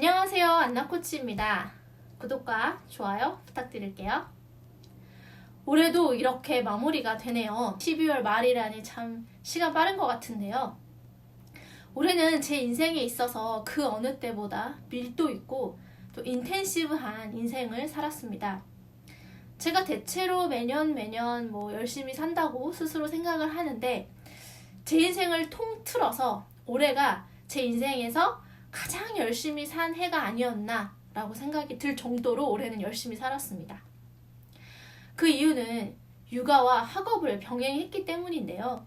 안녕하세요. 안나코치입니다. 구독과 좋아요 부탁드릴게요. 올해도 이렇게 마무리가 되네요. 12월 말이라니 참 시간 빠른 것 같은데요. 올해는 제 인생에 있어서 그 어느 때보다 밀도 있고 또 인텐시브한 인생을 살았습니다. 제가 대체로 매년 매년 뭐 열심히 산다고 스스로 생각을 하는데 제 인생을 통틀어서 올해가 제 인생에서 가장 열심히 산 해가 아니었나 라고 생각이 들 정도로 올해는 열심히 살았습니다. 그 이유는 육아와 학업을 병행했기 때문인데요.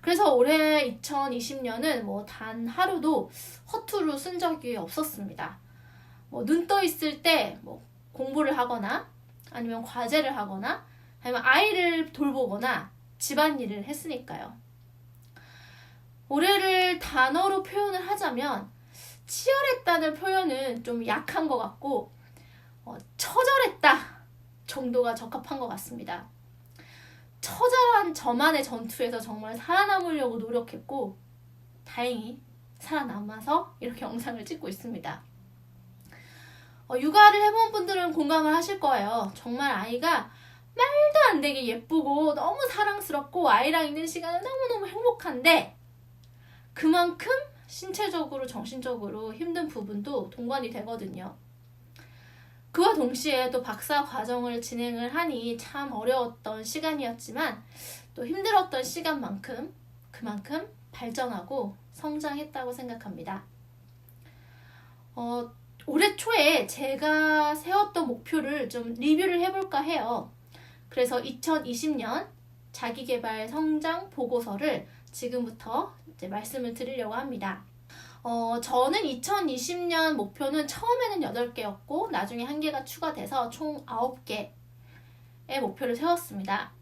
그래서 올해 2020년은 뭐 단 하루도 허투루 쓴 적이 없었습니다. 뭐 눈 떠 있을 때 뭐 공부를 하거나 아니면 과제를 하거나 아니면 아이를 돌보거나 집안일을 했으니까요. 올해를 단어로 표현을 하자면 치열했다는 표현은 좀 약한 것 같고 어, 처절했다 정도가 적합한 것 같습니다. 처절한 저만의 전투에서 정말 살아남으려고 노력했고 다행히 살아남아서 이렇게 영상을 찍고 있습니다. 어, 육아를 해본 분들은 공감을 하실 거예요. 정말 아이가 말도 안 되게 예쁘고 너무 사랑스럽고 아이랑 있는 시간은 너무너무 행복한데 그만큼 신체적으로 정신적으로 힘든 부분도 동반이 되거든요. 그와 동시에 또 박사 과정을 진행을 하니 참 어려웠던 시간이었지만 또 힘들었던 시간만큼 그만큼 발전하고 성장했다고 생각합니다. 어, 올해 초에 제가 세웠던 목표를 좀 리뷰를 해볼까 해요. 그래서 2020년 자기개발 성장 보고서를 지금부터 이제 말씀을 드리려고 합니다. 어, 저는 2020년 목표는 처음에는 8개였고, 나중에 한 개가 추가돼서 총 9개의 목표를 세웠습니다.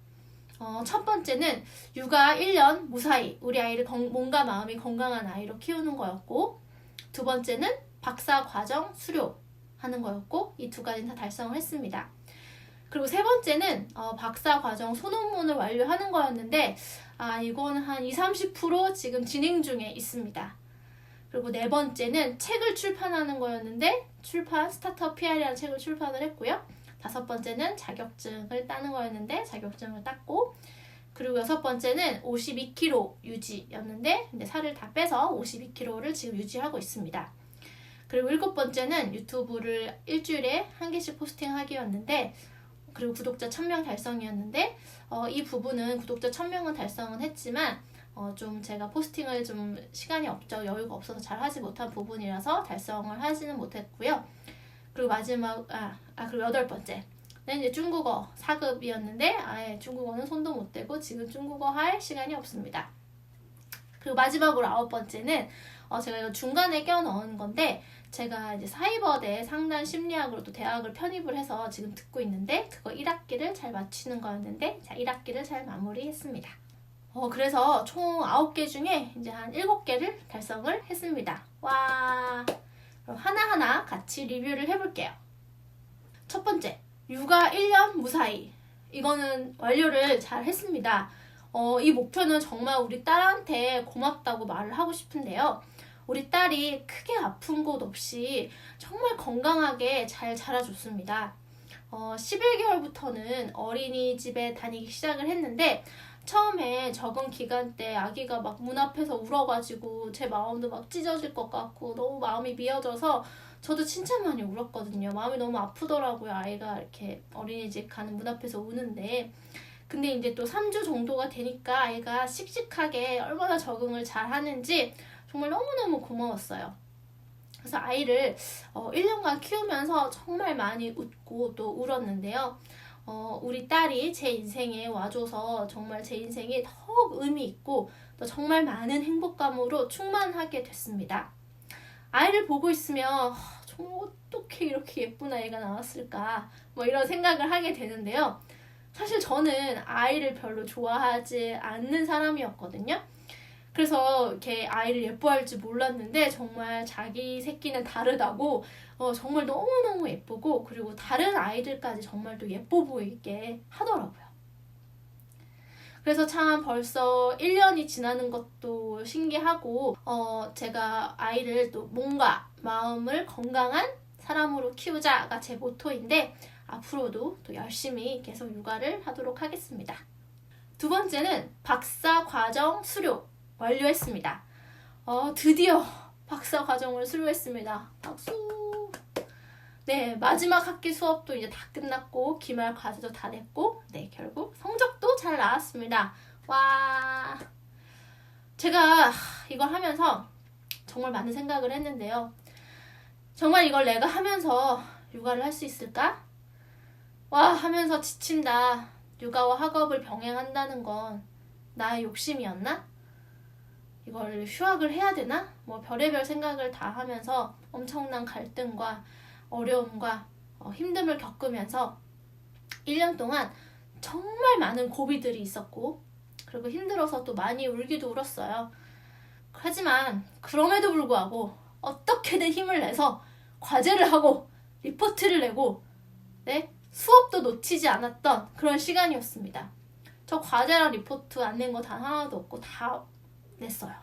어, 첫 번째는 육아 1년 무사히 우리 아이를 건, 몸과 마음이 건강한 아이로 키우는 거였고, 두 번째는 박사 과정 수료 하는 거였고, 이 두 가지는 다 달성을 했습니다. 그리고 세 번째는 어, 박사 과정 소논문을 완료하는 거였는데, 아, 이건 한 20, 30% 지금 진행 중에 있습니다. 그리고 네 번째는 책을 출판하는 거였는데 출판 스타트업 PR이라는 책을 출판을 했고요. 다섯 번째는 자격증을 따는 거였는데 자격증을 땄고 그리고 여섯 번째는 52kg 유지였는데 근데 살을 다 빼서 52kg를 지금 유지하고 있습니다. 그리고 일곱 번째는 유튜브를 일주일에 한 개씩 포스팅하기였는데 그리고 구독자 1000명 달성이었는데 어, 이 부분은 구독자 1000명은 달성은 했지만 어, 좀 제가 포스팅을 좀 시간이 없죠. 여유가 없어서 잘 하지 못한 부분이라서 달성을 하지는 못했고요. 그리고 마지막, 아, 아 그리고 여덟 번째. 는 이제 중국어 4급이었는데 아예 중국어는 손도 못 대고 지금 중국어 할 시간이 없습니다. 그리고 마지막으로 아홉 번째는 어, 제가 이거 중간에 껴 넣은 건데 제가 이제 사이버대 상단 심리학으로 또 대학을 편입을 해서 지금 듣고 있는데 그거 1학기를 잘 마치는 거였는데 자 1학기를 잘 마무리했습니다. 어, 그래서 총 9개 중에 이제 한 7개를 달성을 했습니다. 와. 그럼 하나하나 같이 리뷰를 해볼게요. 첫 번째, 육아 1년 무사히. 이거는 완료를 잘 했습니다. 어, 이 목표는 정말 우리 딸한테 고맙다고 말을 하고 싶은데요. 우리 딸이 크게 아픈 곳 없이 정말 건강하게 잘 자라줬습니다. 어, 11개월부터는 어린이집에 다니기 시작을 했는데 처음에 적응 기간 때 아기가 막 문 앞에서 울어가지고 제 마음도 막 찢어질 것 같고 너무 마음이 미어져서 저도 진짜 많이 울었거든요. 마음이 너무 아프더라고요. 아이가 이렇게 어린이집 가는 문 앞에서 우는데. 근데 이제 또 3주 정도가 되니까 아이가 씩씩하게 얼마나 적응을 잘 하는지 정말 너무너무 고마웠어요. 그래서 아이를 어, 1년간 키우면서 정말 많이 웃고 또 울었는데요. 어, 우리 딸이 제 인생에 와줘서 정말 제 인생이 더욱 의미 있고 또 정말 많은 행복감으로 충만하게 됐습니다. 아이를 보고 있으면 정말 어떻게 이렇게 예쁜 아이가 나왔을까 뭐 이런 생각을 하게 되는데요. 사실 저는 아이를 별로 좋아하지 않는 사람이었거든요. 그래서 이렇게 아이를 예뻐할 줄 몰랐는데 정말 자기 새끼는 다르다고 어, 정말 너무너무 예쁘고 그리고 다른 아이들까지 정말 또 예뻐 보이게 하더라고요. 그래서 참 벌써 1년이 지나는 것도 신기하고 어 제가 아이를 또 뭔가 마음을 건강한 사람으로 키우자가 제 모토인데 앞으로도 또 열심히 계속 육아를 하도록 하겠습니다. 두 번째는 박사 과정 수료 완료했습니다. 어, 드디어 박사 과정을 수료했습니다. 박수! 네, 마지막 학기 수업도 이제 다 끝났고, 기말 과제도 다 냈고, 네, 결국 성적도 잘 나왔습니다. 와. 제가 이걸 하면서 정말 많은 생각을 했는데요. 정말 이걸 내가 하면서 육아를 할 수 있을까? 와, 하면서 지친다. 육아와 학업을 병행한다는 건 나의 욕심이었나? 이걸 휴학을 해야 되나? 뭐 별의별 생각을 다 하면서 엄청난 갈등과 어려움과 어, 힘듦을 겪으면서 1년 동안 정말 많은 고비들이 있었고 그리고 힘들어서 또 많이 울기도 울었어요. 하지만 그럼에도 불구하고 어떻게든 힘을 내서 과제를 하고 리포트를 내고 네? 수업도 놓치지 않았던 그런 시간이었습니다. 저 과제랑 리포트 안 낸 거 단 하나도 없고 다 냈어요.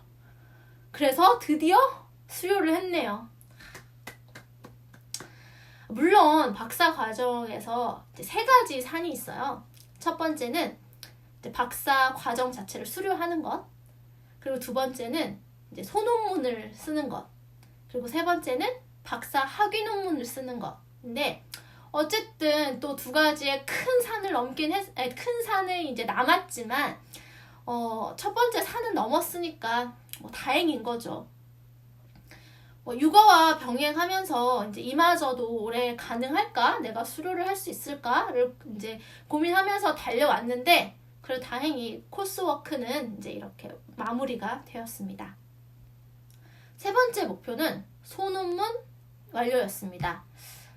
그래서 드디어 수료를 했네요. 물론 박사 과정에서 세 가지 산이 있어요. 첫 번째는 박사 과정 자체를 수료하는 것, 그리고 두 번째는 이제 소논문을 쓰는 것, 그리고 세 번째는 박사 학위 논문을 쓰는 것인데 어쨌든 또 두 가지의 큰 산을 넘긴 했, 큰 산은 이제 남았지만 어, 첫 번째 산은 넘었으니까 뭐 다행인 거죠. 뭐 육아와 병행하면서 이제 이마저도 올해 가능할까? 내가 수료를 할 수 있을까?를 이제 고민하면서 달려왔는데 그래도 다행히 코스워크는 이제 이렇게 마무리가 되었습니다. 세 번째 목표는 소논문 완료였습니다.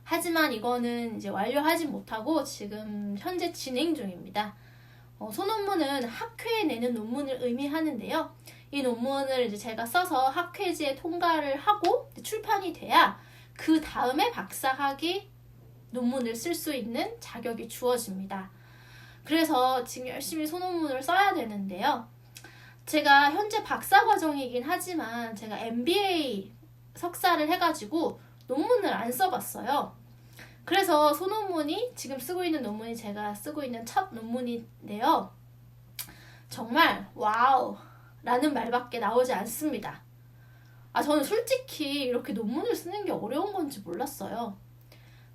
하지만 이거는 이제 완료하지 못하고 지금 현재 진행 중입니다. 어, 소논문은 학회에 내는 논문을 의미하는데요. 이 논문을 이제 제가 써서 학회지에 통과를 하고 출판이 돼야 그 다음에 박사학위 논문을 쓸 수 있는 자격이 주어집니다. 그래서 지금 열심히 소논문을 써야 되는데요. 제가 현재 박사 과정이긴 하지만 제가 MBA 석사를 해가지고 논문을 안 써봤어요. 그래서 소논문이 지금 쓰고 있는 논문이 제가 쓰고 있는 첫 논문인데요. 정말 와우 라는 말밖에 나오지 않습니다. 아, 저는 솔직히 이렇게 논문을 쓰는 게 어려운 건지 몰랐어요.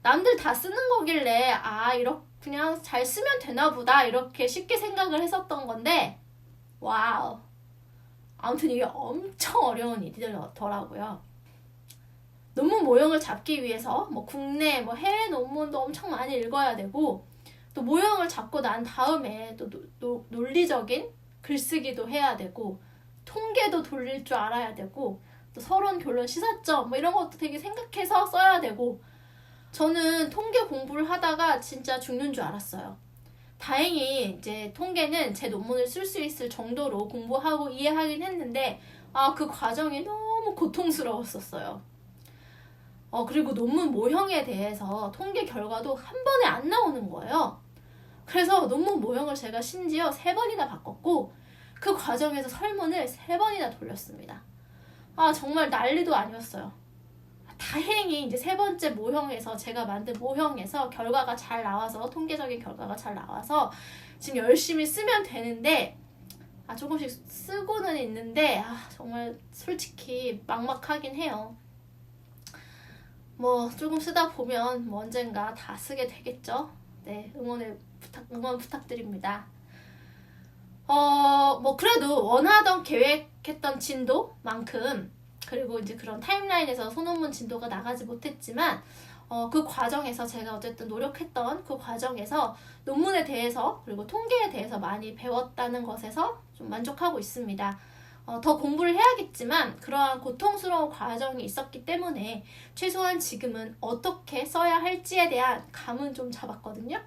남들 다 쓰는 거길래, 아, 이렇게 그냥 잘 쓰면 되나 보다. 이렇게 쉽게 생각을 했었던 건데, 와우. 아무튼 이게 엄청 어려운 일이더라고요. 논문 모형을 잡기 위해서 뭐 국내 뭐 해외 논문도 엄청 많이 읽어야 되고 또 모형을 잡고 난 다음에 또 노, 노, 논리적인 글쓰기도 해야 되고 통계도 돌릴 줄 알아야 되고 또 서론 결론 시사점 뭐 이런 것도 되게 생각해서 써야 되고 저는 통계 공부를 하다가 진짜 죽는 줄 알았어요. 다행히 이제 통계는 제 논문을 쓸 수 있을 정도로 공부하고 이해하긴 했는데 아 그 과정이 너무 고통스러웠었어요. 어 그리고 논문 모형에 대해서 통계 결과도 한 번에 안 나오는 거예요. 그래서 논문 모형을 제가 심지어 세 번이나 바꿨고 그 과정에서 설문을 세 번이나 돌렸습니다. 아 정말 난리도 아니었어요. 다행히 이제 세 번째 모형에서 제가 만든 모형에서 결과가 잘 나와서 통계적인 결과가 잘 나와서 지금 열심히 쓰면 되는데 아 조금씩 쓰고는 있는데 아 정말 솔직히 막막하긴 해요. 뭐 조금 쓰다 보면 뭐 언젠가 다 쓰게 되겠죠. 네 응원을 부탁 응원 부탁드립니다. 어 뭐 그래도 원하던 계획했던 진도만큼 그리고 이제 그런 타임라인에서 소논문 진도가 나가지 못했지만 어, 그 과정에서 제가 어쨌든 노력했던 그 과정에서 논문에 대해서 그리고 통계에 대해서 많이 배웠다는 것에서 좀 만족하고 있습니다. 어, 더 공부를 해야겠지만 그러한 고통스러운 과정이 있었기 때문에 최소한 지금은 어떻게 써야 할지에 대한 감은 좀 잡았거든요.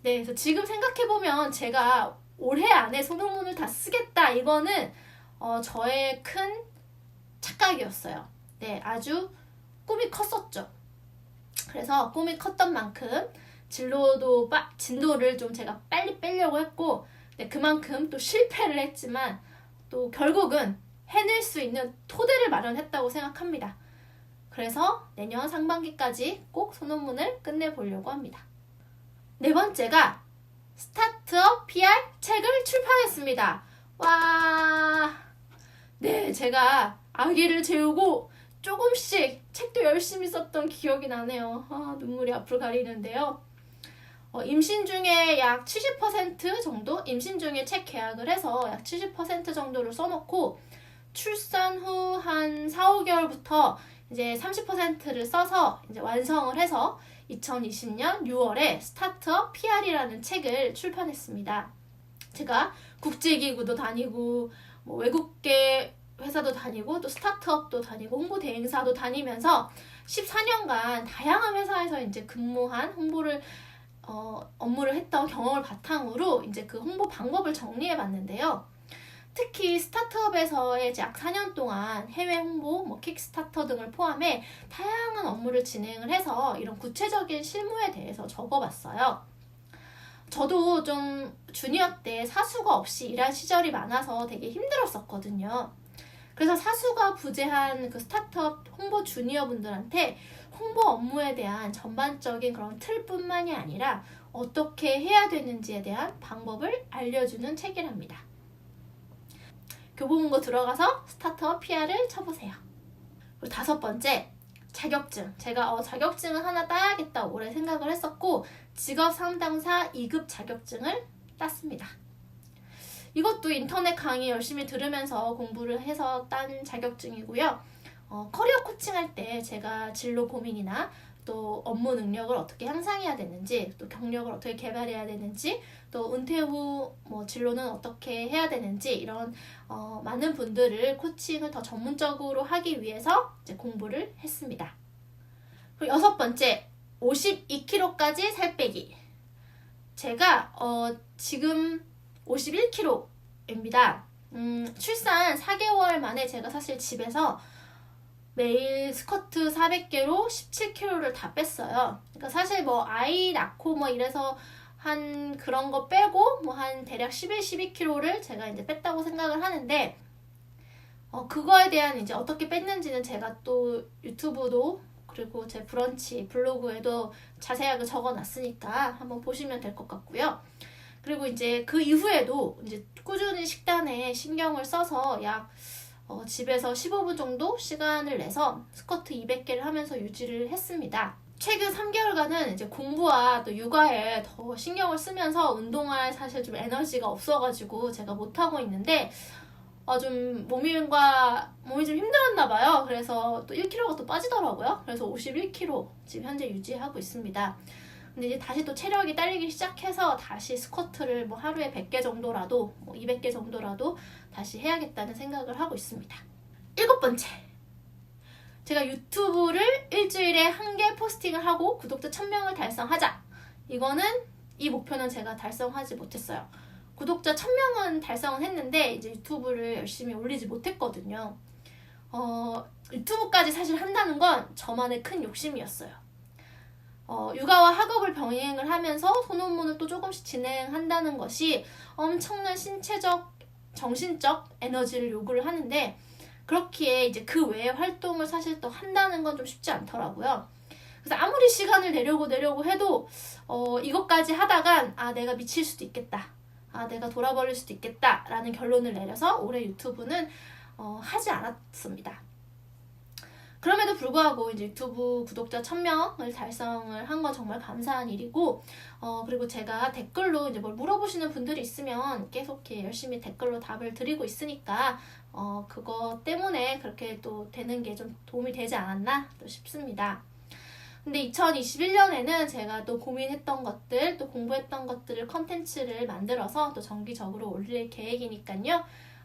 네, 그래서 지금 생각해보면 제가 올해 안에 소논문을 다 쓰겠다 이거는 어, 저의 큰 착각이었어요. 네, 아주 꿈이 컸었죠. 그래서 꿈이 컸던 만큼 진로도 빠, 진도를 좀 제가 빨리 빼려고 했고 네, 그만큼 또 실패를 했지만 또 결국은 해낼 수 있는 토대를 마련했다고 생각합니다. 그래서 내년 상반기까지 꼭 소논문을 끝내보려고 합니다. 네 번째가 스타트업 PR 책을 출판했습니다. 와, 네, 제가 아기를 재우고 조금씩 책도 열심히 썼던 기억이 나네요. 아, 눈물이 앞을 가리는데요. 어, 임신 중에 약 70% 정도, 임신 중에 책 계약을 해서 약 70% 정도를 써놓고 출산 후 한 4, 5개월부터 이제 30%를 써서 이제 완성을 해서 2020년 6월에 스타트업 PR이라는 책을 출판했습니다. 제가 국제기구도 다니고 뭐 외국계 회사도 다니고 또 스타트업도 다니고 홍보 대행사도 다니면서 14년간 다양한 회사에서 이제 근무한 홍보를 어, 업무를 했던 경험을 바탕으로 이제 그 홍보 방법을 정리해 봤는데요. 특히 스타트업에서의 약 4년 동안 해외 홍보, 뭐 킥스타터 등을 포함해 다양한 업무를 진행을 해서 이런 구체적인 실무에 대해서 적어봤어요. 저도 좀 주니어 때 사수가 없이 일한 시절이 많아서 되게 힘들었었거든요. 그래서 사수가 부재한 그 스타트업 홍보 주니어 분들한테 홍보 업무에 대한 전반적인 그런 틀뿐만이 아니라 어떻게 해야 되는지에 대한 방법을 알려주는 책이랍니다. 교보문고 들어가서 스타트업 PR을 쳐보세요. 그리고 다섯 번째, 자격증. 제가 어, 자격증을 하나 따야겠다 오래 생각을 했었고 직업 상담사 2급 자격증을 땄습니다. 이것도 인터넷 강의 열심히 들으면서 공부를 해서 딴 자격증이고요. 어, 커리어 코칭 할 때 제가 진로 고민이나 또 업무 능력을 어떻게 향상해야 되는지, 또 경력을 어떻게 개발해야 되는지, 또 은퇴 후 뭐 진로는 어떻게 해야 되는지 이런 어, 많은 분들을 코칭을 더 전문적으로 하기 위해서 이제 공부를 했습니다. 그리고 여섯 번째, 52kg까지 살 빼기. 제가 어, 지금 51kg입니다. 음, 출산 4개월 만에 제가 사실 집에서 매일 스쿼트 400개로 17kg를 다 뺐어요. 그러니까 사실 뭐 아이 낳고 뭐 이래서 한 그런 거 빼고 뭐 한 대략 11, 12kg를 제가 이제 뺐다고 생각을 하는데 어 그거에 대한 이제 어떻게 뺐는지는 제가 또 유튜브도 그리고 제 브런치 블로그에도 자세하게 적어 놨으니까 한번 보시면 될 것 같고요. 그리고 이제 그 이후에도 이제 꾸준히 식단에 신경을 써서 약 어, 집에서 15분 정도 시간을 내서 스쿼트 200개를 하면서 유지를 했습니다. 최근 3개월간은 이제 공부와 또 육아에 더 신경을 쓰면서 운동할 사실 좀 에너지가 없어가지고 제가 못하고 있는데 어, 좀 몸과 몸이 좀 힘들었나 봐요. 그래서 또 1kg가 또 빠지더라고요. 그래서 51kg 지금 현재 유지하고 있습니다. 근데 이제 다시 또 체력이 딸리기 시작해서 다시 스쿼트를 뭐 하루에 100개 정도라도 뭐 200개 정도라도 다시 해야겠다는 생각을 하고 있습니다. 일곱 번째. 제가 유튜브를 일주일에 한 개 포스팅을 하고 구독자 1000명을 달성하자. 이거는 이 목표는 제가 달성하지 못했어요. 구독자 1000명은 달성은 했는데 이제 유튜브를 열심히 올리지 못했거든요. 어, 유튜브까지 사실 한다는 건 저만의 큰 욕심이었어요. 어, 육아와 학업을 병행을 하면서 소논문을 또 조금씩 진행한다는 것이 엄청난 신체적, 정신적 에너지를 요구를 하는데 그렇기에 이제 그 외의 활동을 사실 또 한다는 건 좀 쉽지 않더라고요. 그래서 아무리 시간을 내려고 내려고 해도 어, 이것까지 하다간 아 내가 미칠 수도 있겠다. 아 내가 돌아버릴 수도 있겠다라는 결론을 내려서 올해 유튜브는 어, 하지 않았습니다. 그럼에도 불구하고 이제 유튜브 구독자 1000명을 달성을 한 건 정말 감사한 일이고, 어, 그리고 제가 댓글로 이제 뭘 물어보시는 분들이 있으면 계속 이렇게 열심히 댓글로 답을 드리고 있으니까, 어, 그거 때문에 그렇게 또 되는 게 좀 도움이 되지 않았나 또 싶습니다. 근데 2021년에는 제가 또 고민했던 것들, 또 공부했던 것들을 컨텐츠를 만들어서 또 정기적으로 올릴 계획이니까요.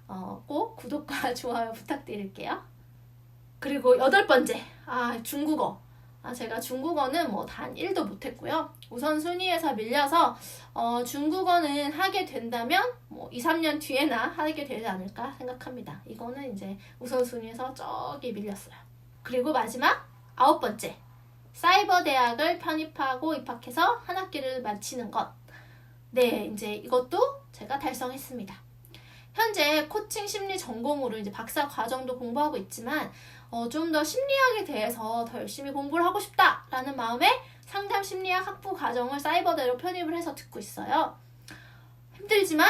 어, 꼭 구독과 좋아요 부탁드릴게요. 그리고 여덟 번째, 아, 중국어. 아, 제가 중국어는 뭐 단 1도 못했고요. 우선 순위에서 밀려서, 어, 중국어는 하게 된다면, 뭐 2, 3년 뒤에나 하게 되지 않을까 생각합니다. 이거는 이제 우선 순위에서 저기 밀렸어요. 그리고 마지막, 아홉 번째. 사이버 대학을 편입하고 입학해서 한 학기를 마치는 것. 네, 이제 이것도 제가 달성했습니다. 현재 코칭 심리 전공으로 이제 박사 과정도 공부하고 있지만 어, 좀 더 심리학에 대해서 더 열심히 공부를 하고 싶다라는 마음에 상담 심리학 학부 과정을 사이버대로 편입을 해서 듣고 있어요. 힘들지만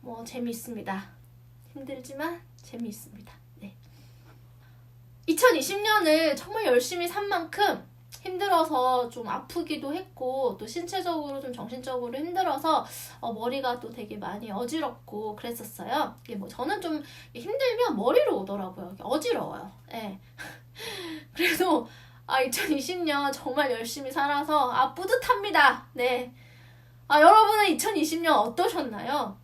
뭐 재미있습니다. 힘들지만 재미있습니다. 네. 2020년을 정말 열심히 산 만큼 힘들어서 좀 아프기도 했고 또 신체적으로 좀 정신적으로 힘들어서 어, 머리가 또 되게 많이 어지럽고 그랬었어요. 이게 뭐 저는 좀 힘들면 머리로 오더라고요. 어지러워요. 예. 그래도 아 2020년 정말 열심히 살아서 아 뿌듯합니다. 네. 아 여러분은 2020년 어떠셨나요?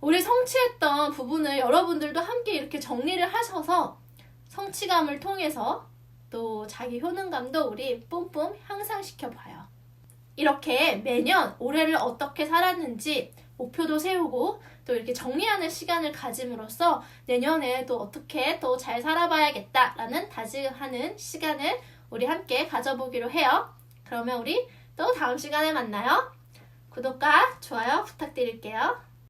우리 성취했던 부분을 여러분들도 함께 이렇게 정리를 하셔서 성취감을 통해서 또 자기 효능감도 우리 뿜뿜 향상시켜 봐요. 이렇게 매년 올해를 어떻게 살았는지 목표도 세우고 또 이렇게 정리하는 시간을 가짐으로써 내년에 또 어떻게 또 잘 살아봐야겠다라는 다짐하는 시간을 우리 함께 가져보기로 해요. 그러면 우리 또 다음 시간에 만나요. 구독과 좋아요 부탁드릴게요.